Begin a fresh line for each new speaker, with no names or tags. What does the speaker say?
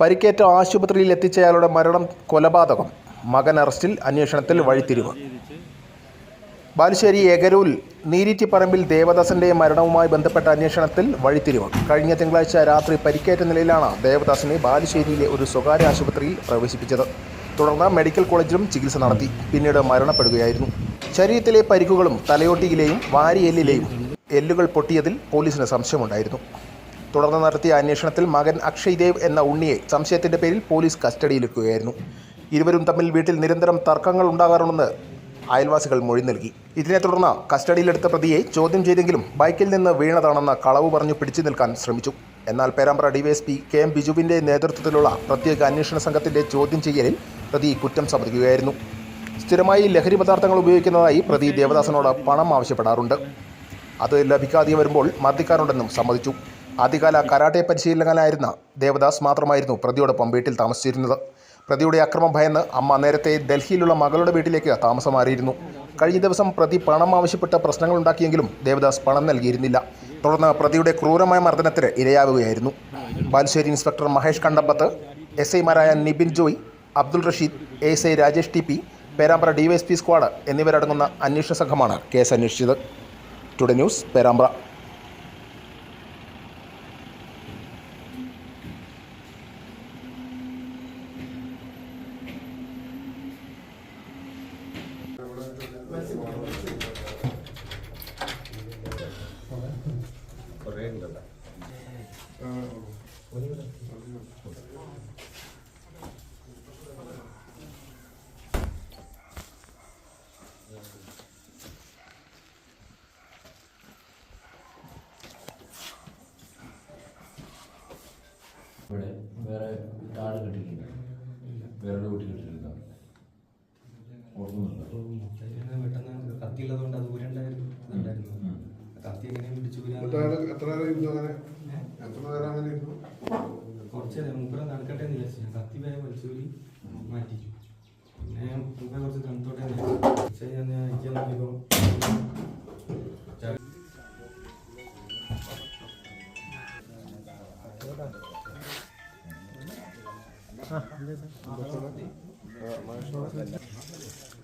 പരിക്കേറ്റ ആശുപത്രിയിൽ എത്തിച്ചയാളുടെ മരണം കൊലപാതകം. മകൻ അറസ്റ്റിൽ അന്വേഷണത്തിൽ വഴിത്തിരിവ്. ബാലുശ്ശേരി എഗരൂൽ നീരിറ്റിപ്പറമ്പിൽ ദേവദാസന്റെ മരണവുമായി ബന്ധപ്പെട്ട അന്വേഷണത്തിൽ വഴിത്തിരിവ്. കഴിഞ്ഞ തിങ്കളാഴ്ച രാത്രി പരിക്കേറ്റ നിലയിലാണ് ദേവദാസിനെ ബാലുശ്ശേരിയിലെ ഒരു സ്വകാര്യ ആശുപത്രിയിൽ പ്രവേശിപ്പിച്ചത്. തുടർന്ന് മെഡിക്കൽ കോളേജിലും ചികിത്സ നടത്തി. പിന്നീട് മരണപ്പെടുകയായിരുന്നു. ശരീരത്തിലെ പരിക്കുകളും തലയോട്ടിയിലെയും വാരിയെല്ലിലെയും എല്ലുകൾ പൊട്ടിയതിൽ പോലീസിന് സംശയമുണ്ടായിരുന്നു. തുടർന്ന് നടത്തിയ അന്വേഷണത്തിൽ മകൻ അക്ഷയ് ദേവ് എന്ന ഉണ്ണിയെ സംശയത്തിന്റെ പേരിൽ പോലീസ് കസ്റ്റഡിയിലെടുക്കുകയായിരുന്നു. ഇരുവരും തമ്മിൽ വീട്ടിൽ നിരന്തരം തർക്കങ്ങൾ ഉണ്ടാകാറുണ്ടെന്ന് അയൽവാസികൾ മൊഴി നൽകി. ഇതിനെ തുടർന്ന് കസ്റ്റഡിയിലെടുത്ത പ്രതിയെ ചോദ്യം ചെയ്തെങ്കിലും ബൈക്കിൽ നിന്ന് വീണതാണെന്ന കളവ് പറഞ്ഞു പിടിച്ചു നിൽക്കാൻ ശ്രമിച്ചു. എന്നാൽ പേരാമ്പ്ര ഡിവൈഎസ്പി കെ എം ബിജുവിന്റെ നേതൃത്വത്തിലുള്ള പ്രത്യേക അന്വേഷണ സംഘത്തിന്റെ ചോദ്യം ചെയ്യലിൽ പ്രതി കുറ്റം സമ്മതിക്കുകയായിരുന്നു. സ്ഥിരമായി ലഹരി പദാർത്ഥങ്ങൾ ഉപയോഗിക്കുന്നതായി പ്രതി ദേവദാസനോട് പണം ആവശ്യപ്പെടാറുണ്ട്. അത് ലഭിക്കാതെ വരുമ്പോൾ മർദ്ദിക്കാറുണ്ടെന്നും സമ്മതിച്ചു. ആദ്യകാല കരാട്ടെ പരിശീലകനായിരുന്ന ദേവദാസ് മാത്രമായിരുന്നു പ്രതിയോടൊപ്പം വീട്ടിൽ താമസിച്ചിരുന്നത്. പ്രതിയുടെ അക്രമം ഭയന്ന് അമ്മ നേരത്തെ ഡൽഹിയിലുള്ള മകളുടെ വീട്ടിലേക്ക് താമസം മാറിയിരുന്നു കഴിഞ്ഞ ദിവസം പ്രതി പണം പ്രശ്നങ്ങൾ പ്രശ്നങ്ങളുണ്ടാക്കിയെങ്കിലും ദേവദാസ് പണം നൽകിയിരുന്നില്ല. തുടർന്ന് പ്രതിയുടെ ക്രൂരമായ മർദ്ദനത്തിന് ഇരയാവുകയായിരുന്നു. ബാലുശ്ശേരി ഇൻസ്പെക്ടർ മഹേഷ് കണ്ടമ്പത്ത് എസ് ഐമാരായ Nibin Joy Abdul Rasheed S I Rajesh T P Perambra DYSP squad എന്നിവരടങ്ങുന്ന അന്വേഷണ സംഘമാണ് കേസ് അന്വേഷിച്ചത്. Today news Perambra.
ഇവിടെ വേറെ താഴെ കെട്ടിയിട്ടില്ല. വേറെ കൂട്ടി കെട്ടിയിട്ടില്ല. ഓർക്കുന്നുണ്ടോ
ഇതിന് പെട്ടെന്ന് കത്തിയുള്ളതുകൊണ്ട് അത് ഊരണ്ടായിരുന്നു ഉണ്ടായിരുന്നു കത്തി എങ്ങനെയും പിടിച്ചു കുറച്ച് മുപ്പത് നടക്കട്ടെ എന്ന് വിചാരിച്ചു ഞാൻ കത്തി വേഗം വലിച്ചൂരി മാറ്റിച്ചു പിന്നെ മുപ്പ കുറച്ച് തണുത്തോട്ടെ. പക്ഷേ ഞാൻ അയക്കാൻ നോക്കിയപ്പോൾ
മഹേഷ്